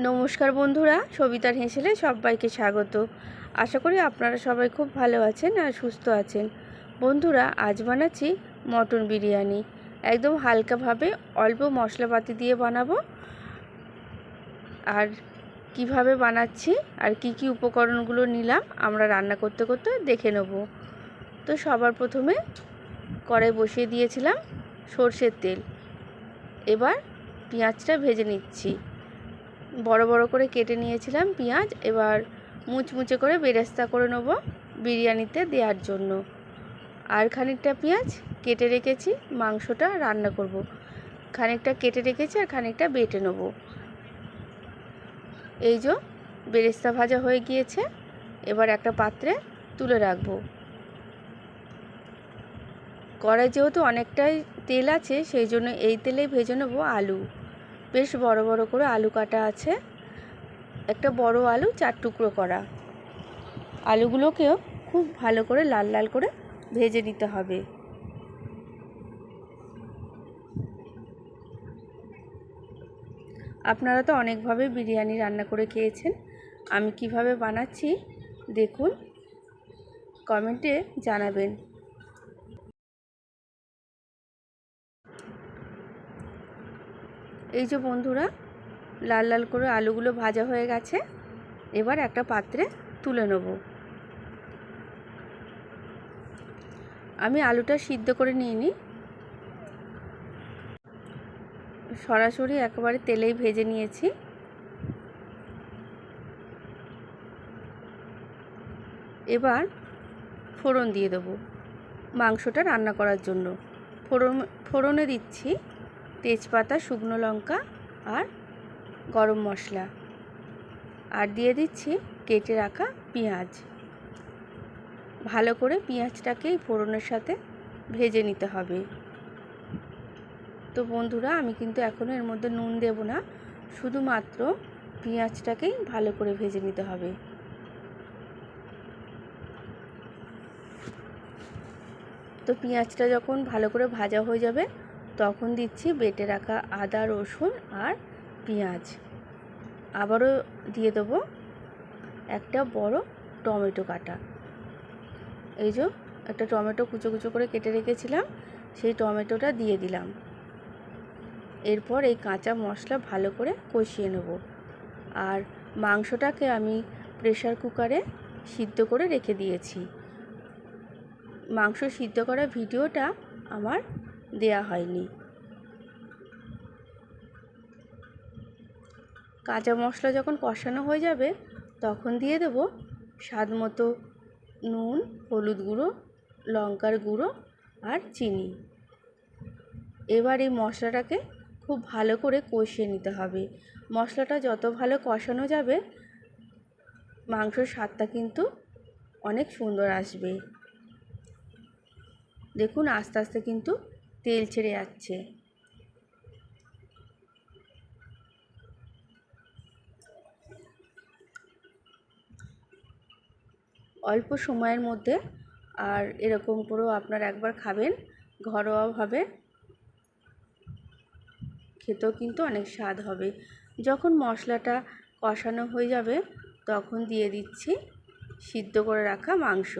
নমস্কার বন্ধুরা, সবিতার হেসেলে সবাইকে স্বাগত। আশা করি আপনারা সবাই খুব ভালো আছেন আর সুস্থ আছেন। বন্ধুরা, আজ বানাচ্ছি মটন বিরিয়ানি। একদম হালকাভাবে অল্প মশলাপাতি দিয়ে বানাবো। আর কীভাবে বানাচ্ছি আর কি কি উপকরণগুলো নিলাম, আমরা রান্না করতে করতে দেখে নেব। তো সবার প্রথমে কড়াই বসিয়ে দিয়েছিলাম সর্ষের তেল। এবার পেঁয়াজটা ভেজে নিচ্ছি। বড় বড় করে কেটে নিয়েছিলাম পেঁয়াজ। এবার মুচমুচে করে বেরেস্তা করে নেব বিরিয়ানিতে দেওয়ার জন্য। আর খানিকটা পেঁয়াজ কেটে রেখেছি, মাংসটা রান্না করব। খানিকটা কেটে রেখেছি আর খানিকটা বেটে নেব। এই যে বেরেস্তা ভাজা হয়ে গিয়েছে, এবার একটা পাত্রে তুলে রাখব। কড়াই যেহেতু অনেকটাই তেল আছে, সেই জন্য এই তেলেই ভেজে নেব আলু। বেশ বড় বড় করে আলু কাটা আছে। একটা বড় আলু, চার টুকরো করা। আলুগুলোকেও খুব ভালো করে লাল লাল করে ভেজে নিতে হবে। আপনারা তো অনেকভাবে বিরিয়ানি রান্না করে খেয়েছেন। আমি কীভাবে বানাচ্ছি, দেখুন। কমেন্টে জানাবেন। এই যে বন্ধুরা, লাল লাল করে আলুগুলো ভাজা হয়ে গেছে। এবার একটা পাত্রে তুলে নেব। আমি আলুটা সিদ্ধ করে নিয়ে নিই সরাসরি একেবারে তেলেই ভেজে নিয়েছি। এবার ফোড়ন দিয়ে দেবো মাংসটা রান্না করার জন্য। ফোড়ন, ফোড়নে দিচ্ছি তেজপাতা, শুকনো লঙ্কা আর গরম মশলা। আর দিয়ে দিচ্ছি কেটে রাখা পেঁয়াজ। ভালো করে পেঁয়াজটাকে ফোড়নের সাথে ভেজে নিতে হবে। তো বন্ধুরা, আমি কিন্তু এখনও এর মধ্যে নুন দেব না, শুধুমাত্র পেঁয়াজটাকেই ভালো করে ভেজে নিতে হবে। তো পেঁয়াজটা যখন ভালো করে ভাজা হয়ে যাবে তখন দিচ্ছি বেটে রাখা আদা, রসুন আর পেঁয়াজ। আবারও দিয়ে দেবো একটা বড় টমেটো কাটা। এই যে একটা টমেটো কুচো কুচো করে কেটে রেখেছিলাম, সেই টমেটোটা দিয়ে দিলাম। এরপর এই কাঁচা মশলা ভালো করে কষিয়ে নেব। আর মাংসটাকে আমি প্রেশার কুকারে সিদ্ধ করে রেখে দিয়েছি। মাংস সিদ্ধ করা ভিডিওটা আমার দেয়া হয়নি। কাঁচা মশলা যখন কষানো হয়ে যাবে, তখন দিয়ে দেব স্বাদ মতো নুন, হলুদ গুঁড়ো, লঙ্কার গুঁড়ো আর চিনি। এবার এই মশলাটাকে খুব ভালো করে কষিয়ে নিতে হবে। মশলাটা যত ভালো কষানো যাবে, মাংসর স্বাদটা কিন্তু অনেক সুন্দর আসবে। দেখুন আস্তে আস্তে কিন্তু তেল ছেড়ে যাচ্ছে। অল্প সময়ের মধ্যে আর এরকম করেও আপনারা একবার খাবেন। ঘরোয়াভাবে খেতেও কিন্তু অনেক স্বাদ হবে। যখন মশলাটা কষানো হয়ে যাবে, তখন দিয়ে দিচ্ছি সিদ্ধ করে রাখা মাংস।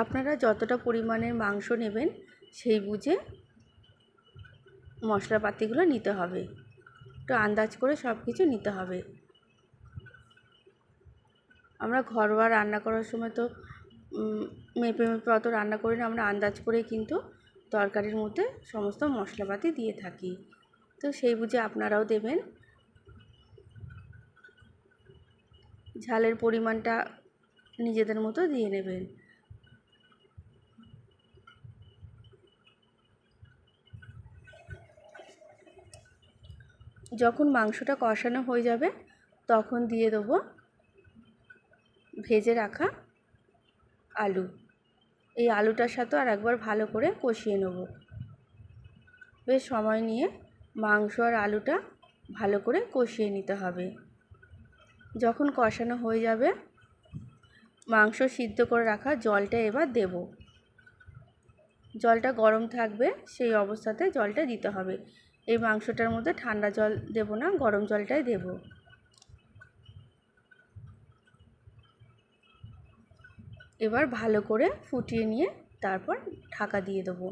আপনারা যতটা পরিমাণের মাংস নেবেন, সেই বুঝে মশলাপাতিগুলো নিতে হবে। একটু আন্দাজ করে সব কিছু নিতে হবে। আমরা ঘরোয়া রান্না করার সময় তো মেপে মেপে অত রান্না করি না, আমরা আন্দাজ করেই কিন্তু তরকারির মধ্যে সমস্ত মশলাপাতি দিয়ে থাকি। তো সেই বুঝে আপনারাও দেবেন। ঝালের পরিমাণটা নিজেদের মতো দিয়ে নেবেন। যখন মাংসটা কষানো হয়ে যাবে, তখন দিয়ে দেবো ভেজে রাখা আলু। এই আলুটার সাথে আর একবার ভালো করে কষিয়ে নেব। বেশ সময় নিয়ে মাংস আর আলুটা ভালো করে কষিয়ে নিতে হবে। যখন কষানো হয়ে যাবে, মাংস সিদ্ধ করে রাখা জলটা এবার দেব। জলটা গরম থাকবে, সেই অবস্থাতে জলটা দিতে হবে। এই মাংসটার মধ্যে ঠান্ডা জল দেব না, গরম জলটাই দেব। এবার ভালো করে ফুটিয়ে নিয়ে তারপর ঢাকা দিয়ে দেবো।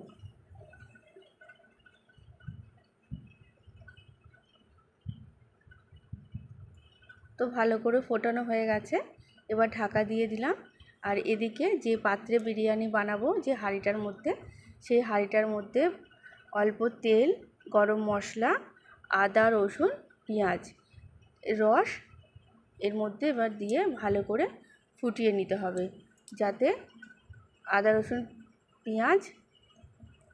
তো ভালো করে ফোটানো হয়ে গেছে, এবার ঢাকা দিয়ে দিলাম। আর এদিকে যে পাত্রে বিরিয়ানি বানাবো যে হাঁড়িটার মধ্যে, সেই হাঁড়িটার মধ্যে অল্প তেল গরম মশলা, আদা, রসুন, পেঁয়াজ রস এর মধ্যে এবার দিয়ে ভালো করে ফুটিয়ে নিতে হবে। যাতে আদা, রসুন, পেঁয়াজ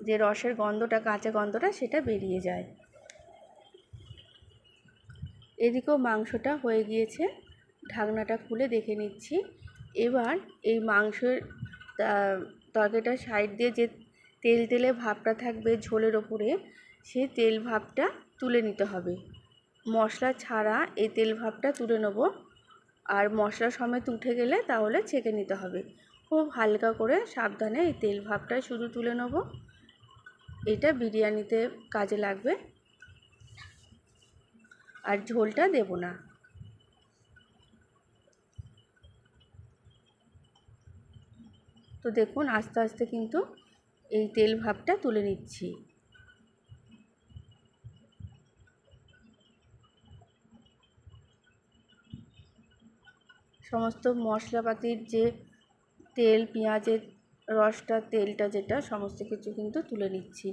যে রসের গন্ধটা, কাঁচা গন্ধটা সেটা বেরিয়ে যায়। এদিকেও মাংসটা হয়ে গিয়েছে। ঢাকনাটা খুলে দেখে নিচ্ছি। এবার এই মাংসের তরকারিটার সাইড দিয়ে যে তেল তেলে ভাবটা থাকবে ঝোলের ওপরে সেই তেল ভাবটা তুলে নিতে হবে। মশলা ছাড়া এই তেল ভাবটা তুলে নেব। আর মশলা সমেত উঠে গেলে তাহলে ছেঁকে নিতে হবে। খুব হালকা করে সাবধানে এই তেল ভাবটা শুধু তুলে নেব। এটা বিরিয়ানিতে কাজে লাগবে। আর ঝোলটা দেব না। তো দেখুন আস্তে আস্তে কিন্তু এই তেল ভাবটা তুলে নিচ্ছি। সমস্ত মশলাপাতির যে তেল, পেঁয়াজের রসটা, তেলটা যেটা, সমস্ত কিছু কিন্তু তুলে নিচ্ছি।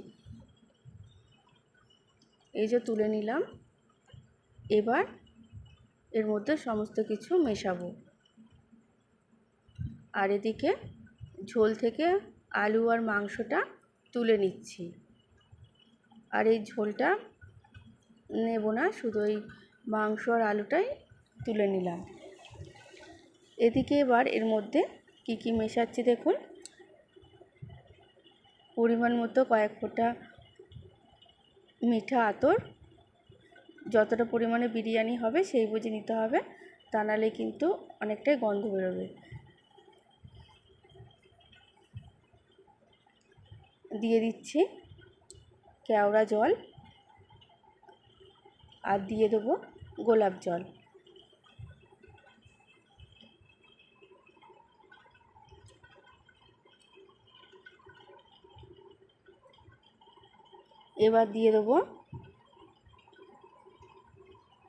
এই যে তুলে নিলাম, এবার এর মধ্যে সমস্ত কিছু মেশাবো। আর এদিকে ঝোল থেকে আলু আর মাংসটা তুলে নিচ্ছি। আর এই ঝোলটা নেব না, শুধু ওই মাংস আর আলুটাই তুলে নিলাম। এদিকে এবার এর মধ্যে কি কি মেশাচ্ছি দেখুন। পরিমাণ মতো কয়েক ফোঁটা মিঠা আতর। যতটা পরিমাণে বিরিয়ানি হবে সেই বুঝে নিতে হবে, তা নাহলে কিন্তু অনেকটাই গন্ধ বেরোবে। দিয়ে দিচ্ছি কেওড়া জল আর দিয়ে দেবো গোলাপ জল। এবার দিয়ে দেবো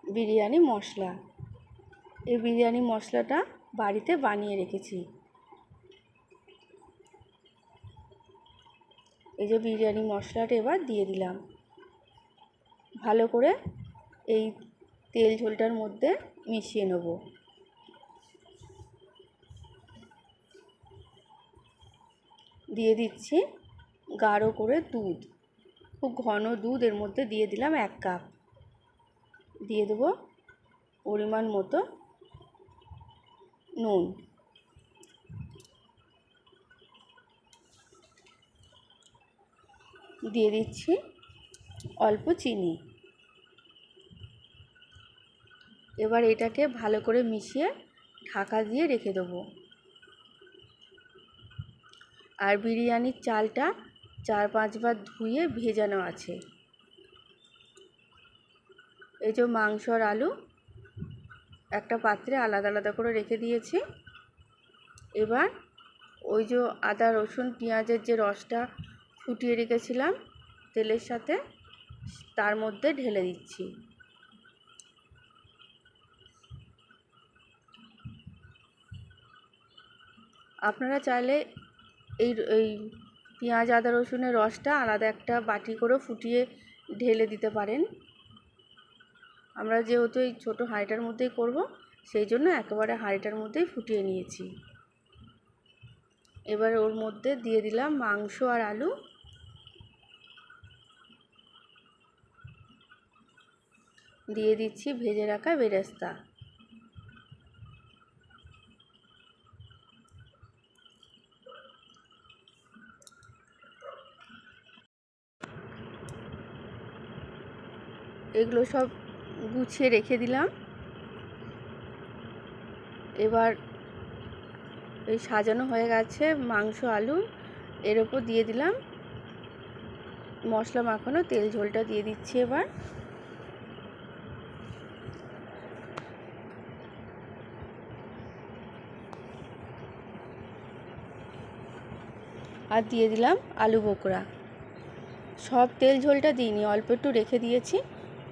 বিরিয়ানি মশলা। এই বিরিয়ানি মশলাটা বাড়িতে বানিয়ে রেখেছি। এই যে বিরিয়ানি মশলাটা এবার দিয়ে দিলাম। ভালো করে এই তেল ঝোলটার মধ্যে মিশিয়ে নেব। দিয়ে দিচ্ছি গাঢ় করে দুধ। খুব ঘন দুধ এর মধ্যে দিয়ে দিলাম এক কাপ। দিয়ে দেবো পরিমাণ মতো নুন। দিয়ে দিচ্ছি অল্প চিনি। এবার এটাকে ভালো করে মিশিয়ে ঢাকা দিয়ে রেখে দেবো। আর বিরিয়ানির চালটা চার পাঁচবার ধুয়ে ভেজানো আছে। এই যে মাংস আর আলু, একটা পাত্রে আলাদা আলাদা করে রেখে দিয়েছি। এবার ওই যে আদা, রসুন, পেঁয়াজের যে রসটা ফুটিয়ে রেখেছিলাম তেলের সাথে, তার মধ্যে ঢেলে দিচ্ছি। আপনারা চাইলে এই এই পেঁয়াজ, আদা, রসুনের রসটা আলাদা একটা বাটি করে ফুটিয়ে ঢেলে দিতে পারেন। আমরা যেহেতু এই ছোটো হাঁড়িটার মধ্যেই করব, সেই জন্য একেবারে হাঁড়িটার মধ্যেই ফুটিয়ে নিয়েছি। এবার ওর মধ্যে দিয়ে দিলাম মাংস আর আলু। দিয়ে দিচ্ছি ভেজে রাখা বেরেস্তা। এগুলো সব গুছিয়ে রেখে দিলাম। এবার এই সাজানো হয়ে গেছে মাংস, আলু, এর ওপর দিয়ে দিলাম মশলা মাখানো, তেল ঝোলটা দিয়ে দিচ্ছি এবার। আর দিয়ে দিলাম আলু বোকরা। সব তেল ঝোলটা দিইনি, অল্প একটু রেখে দিয়েছি।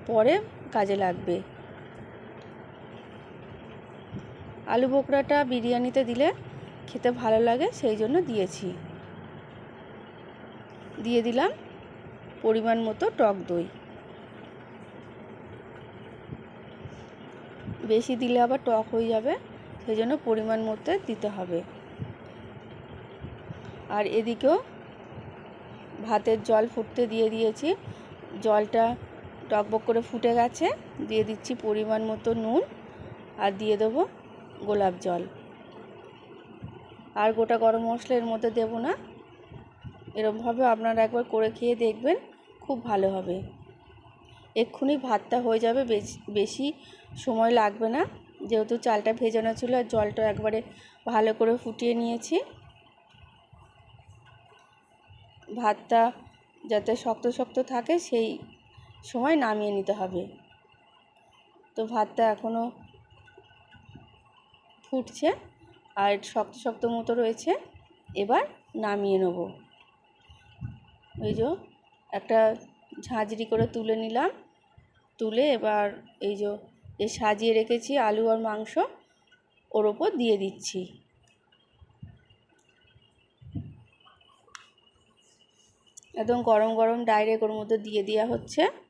পরে কাজে লাগবে। আলু বোকরাটা বিরিয়ানিতে দিলে খেতে ভালো লাগে, সেই জন্য দিয়েছি। দিয়ে দিলাম পরিমাণ মতো টক দই। বেশি দিলে আবার টক হয়ে যাবে, সেই জন্য পরিমাণ মতো দিতে হবে। আর এদিকেও ভাতের জল ফুটতে দিয়ে দিয়েছি। জলটা টকবক করে ফুটে গেছে, দিয়ে দিচ্ছি পরিমাণ মতো নুন আর দিয়ে দেবো গোলাপ জল। আর গোটা গরম মশলা এর মধ্যে দেবো না, এরমভাবে আপনারা একবার করে খেয়ে দেখবেন, খুব ভালো হবে। এক্ষুনি ভাতটা হয়ে যাবে বেশি সময় লাগবে না, যেহেতু চালটা ভেজানো ছিল আর জলটা একবারে ভালো করে ফুটিয়ে নিয়েছি। ভাতটা যাতে শক্ত শক্ত থাকে, সেই সময় নামিয়ে নিতে হবে। তো ভাতটা এখনও ফুটছে আর শক্ত শক্ত মতো রয়েছে। এবার নামিয়ে নেব। এই যে একটা ঝাঁঝরি করে তুলে নিলাম। তুলে এবার এই যে যে সাজিয়ে রেখেছি আলু আর মাংস, ওর ওপর দিয়ে দিচ্ছি। একদম গরম গরম ডাইরেক্ট ওর মধ্যে দিয়ে দেওয়া হচ্ছে।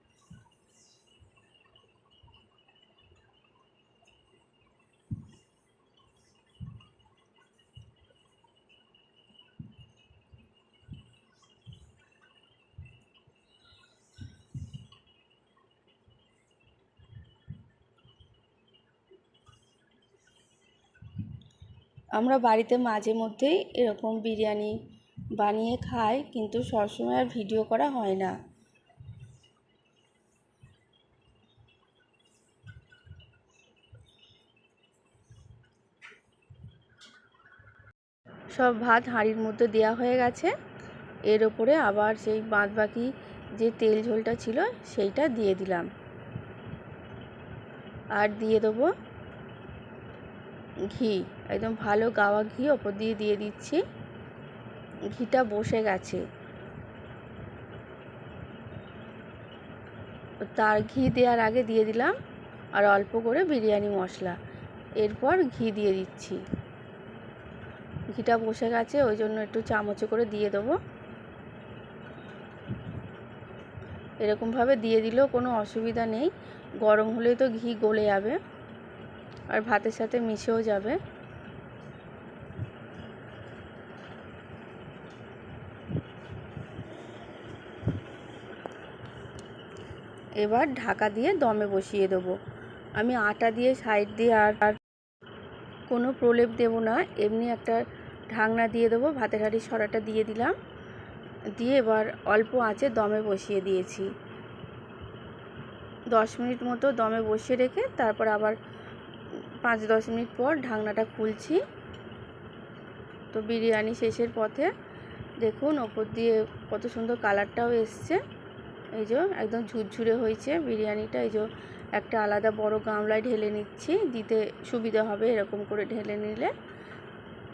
আমরা বাড়িতে মাঝে মধ্যেই এরকম বিরিয়ানি বানিয়ে খাই, কিন্তু সবসময় আর ভিডিও করা হয় না। সব ভাত হাঁড়ির মধ্যে দেওয়া হয়ে গেছে। এর ওপরে আবার সেই বাদ বাকি যে তেল ঝোলটা ছিল, সেইটা দিয়ে দিলাম। আর দিয়ে দেবো ঘি। একদম ভালো গাওয়া ঘি ওপর দিয়ে দিয়ে দিচ্ছি। ঘিটা বসে গেছে। তার ঘি দেওয়ার আগে দিয়ে দিলাম আর অল্প করে বিরিয়ানি মশলা। এরপর ঘি দিয়ে দিচ্ছি। ঘিটা বসে গেছে, ওই জন্য একটু চামচে করে দিয়ে দেবো। এরকমভাবে দিয়ে দিলেও কোনো অসুবিধা নেই। গরম হলেই তো ঘি গলে যাবে আর ভাতের সাথে মিশেও যাবে। এবার ঢাকা দিয়ে দমে বসিয়ে দেবো। আমি আটা দিয়ে, সাইড দিয়ে আর আর কোনো প্রলেপ দেব না। এমনি একটা ঢাকনা দিয়ে দেবো, ভাতের হাঁড়ির সরাটা দিয়ে দিলাম। দিয়ে এবার অল্প আঁচে দমে বসিয়ে দিয়েছি। দশ মিনিট মতো দমে বসিয়ে রেখে তারপর আবার পাঁচ দশ মিনিট পর ঢাকনাটা খুলছি। তো বিরিয়ানি শেষের পথে দেখুন, ওপর দিয়ে কত সুন্দর কালারটাও এসছে। এই যে একদম ঝুরঝুরে হয়েছে বিরিয়ানিটা। এই যে একটা আলাদা বড় গামলায় ঢেলে নিচ্ছি, দিতে সুবিধা হবে এরকম করে ঢেলে নিলে।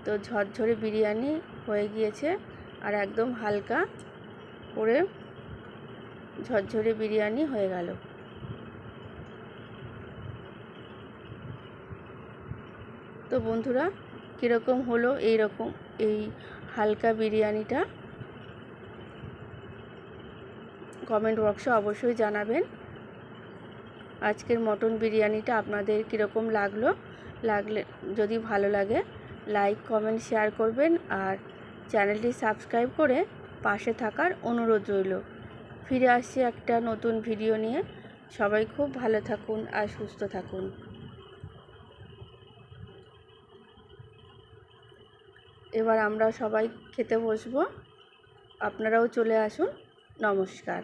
তো ঝরঝরে বিরিয়ানি হয়ে গিয়েছে আর একদম হালকা করে ঝরঝরে বিরিয়ানি হয়ে গেল। তো বন্ধুরা, কীরকম হলো এই রকম এই হালকা বিরিয়ানিটা? কমেন্ট বক্সে অবশ্যই জানাবেন। আজকের মটন বিরিয়ানিটা আপনাদের কীরকম লাগল? লাগলে, যদি ভালো লাগে, লাইক, কমেন্ট, শেয়ার করবেন আর চ্যানেলটি সাবস্ক্রাইব করে পাশে থাকার অনুরোধ রইল। ফিরে আসছি একটা নতুন ভিডিও নিয়ে। সবাই খুব ভালো থাকুন আর সুস্থ থাকুন। এবার আমরা সবাই খেতে বসবো। আপনারাও চলে আসুন। নমস্কার।